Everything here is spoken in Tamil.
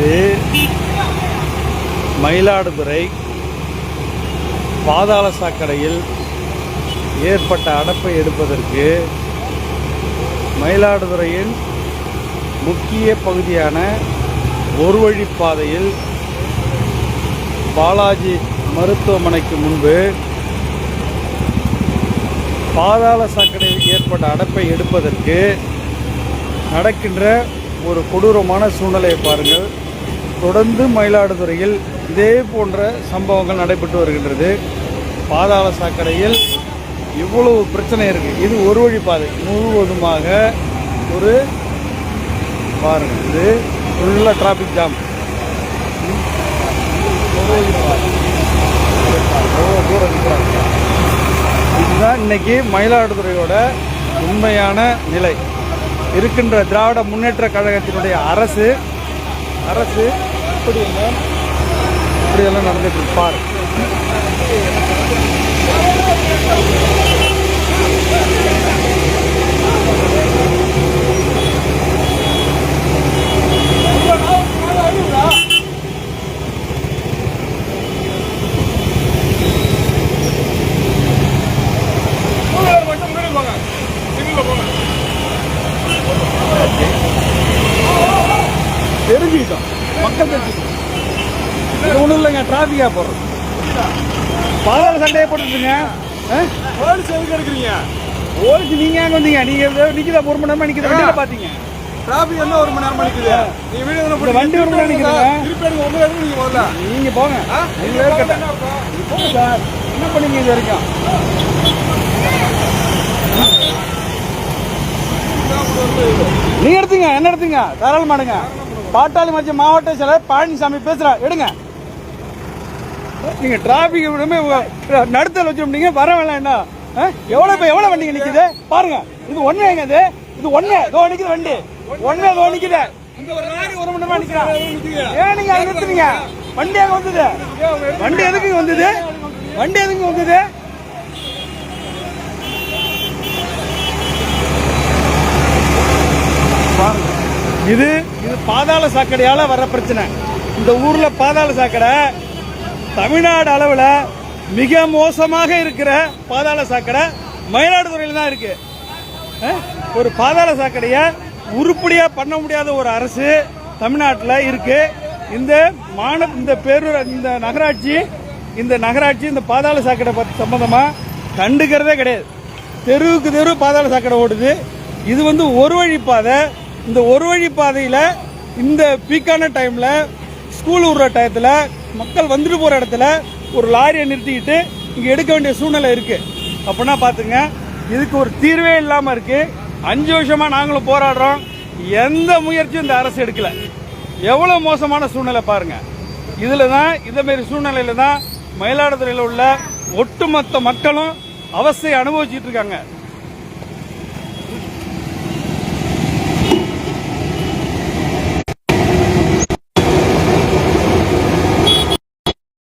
இது மயிலாடுதுறை பாதாள சாக்கடையில் ஏற்பட்ட அடப்பை எடுப்பதற்கு மயிலாடுதுறையின் முக்கிய பகுதியான ஒரு வழிப்பாதையில் பாலாஜி மருத்துவமனைக்கு முன்பு பாதாள சாக்கடையில் ஏற்பட்ட அடப்பை எடுப்பதற்கு நடக்கின்ற ஒரு கொடூரமான சூழ்நிலையை பாருங்கள். தொடர்ந்து மயிலாடுதுறையில் இதே போன்ற சம்பவங்கள் நடைபெற்று வருகின்றது. பாதாள சாக்கடையில் இவ்வளவு பிரச்சனை இருக்குது இது ஒரு வழி பாதை. முழுவதுமாக ஒரு பாருங்கள் இது ஃபுல்லாக டிராஃபிக் ஜாம் இதுதான் இன்னைக்கு மயிலாடுதுறையோட உண்மையான நிலை. இருக்கின்ற திராவிட முன்னேற்ற கழகத்தினுடைய அரசு அரசு இப்படியெல்லாம் இப்படியெல்லாம் நடந்துட்டு இருப்பார் தெரிஞ்சுக்கிட்டோம் மக்கள் தெரிஞ்சுக்கிட்டோம் இது ஒன்றும் இல்லைங்க டிராஃபிக்காக போடுறோம் பாதாள சண்டையை போட்டுருங்க போலீஸ் எதுக்கு எடுக்கிறீங்க? ஓடிச்சு நீங்க எங்க வந்தீங்க? நீங்க நிக்கிறத ஒரு மணி நேரமா நிக்கிற வண்டியில பாத்தீங்க. டிராபிக் என்ன ஒரு மணி நேரம் நிக்குது? வீடியோ தானே இந்த வண்டி ஒரு மணி நேரம் நிக்குதுங்க. திருப்பி நீங்க முதல்ல நீங்க போங்க. நீங்க போங்க சார். என்ன பண்ணீங்க இது வரைக்கும்? நீங்க எடுத்துங்க என்ன எடுத்துங்க? தாராளமா எடுங்க. பாட்டாளி மச்ச மாவட்ட செயலர் பழனிசாமி பேசுறேன் எடுங்க. நீங்க டிராபிக் விடுமே நடுத்தல் வச்சிருந்தீங்க வர வேணாம்டா ஆ? எவ்வளவு இப்ப எவ்வளவு வண்டிங்க நிக்குது? பாருங்க. இது ஒண்ணேங்க இது? இது ஒண்ணே. இதோ வண்டி. ஒண்ணே இதோ இந்த ஒரு மணி நேரமா ஏன் நிறுத்துறீங்க வண்டி எங்க வந்தது? வண்டி எதுக்கு வந்தது? வண்டி எதுக்கு வந்தது பாருங்க. இது இது பாதாள சாக்கடையால் வர பிரச்சனை. இந்த ஊரில் பாதாள சாக்கடை தமிழ்நாடு அளவில் மிக மோசமாக இருக்கிற பாதாள சாக்கடை மயிலாடுதுறையில் தான் இருக்கு. ஒரு பாதாள சாக்கடையை உருப்படியாக பண்ண முடியாத ஒரு அரசு தமிழ்நாட்டில் இருக்கு. இந்த மாண இந்த பேரூர் இந்த நகராட்சி இந்த நகராட்சி இந்த பாதாள சாக்கடை பற்றி சம்மந்தமாக கண்டுக்கிறதே கிடையாது. தெருவுக்கு தெரு பாதாள சாக்கடை ஓடுது. இது வந்து ஒரு வழி பாதை இந்த ஒரு வழி பாதையில் இந்த பீக்கான டைமில் ஸ்கூல் விடுற டயத்தில் மக்கள் வந்துட்டு போகிற இடத்துல ஒரு லாரியை நிறுத்திக்கிட்டு இங்கே எடுக்க வேண்டிய சூழ்நிலை இருக்குது அப்படின்னா பார்த்துங்க இதுக்கு ஒரு தீர்வே இல்லாமல் இருக்குது அஞ்சு வருஷமாக நாங்களும் போராடுறோம். எந்த முயற்சியும் இந்த அரசு எடுக்கலை. எவ்வளோ மோசமான சூழ்நிலை பாருங்கள் இதில் தான் இதேமாரி சூழ்நிலையில் தான் மயிலாடுதுறையில் உள்ள ஒட்டுமொத்த மக்களும் அவஸ்தையை அனுபவிச்சுட்டு இருக்காங்க.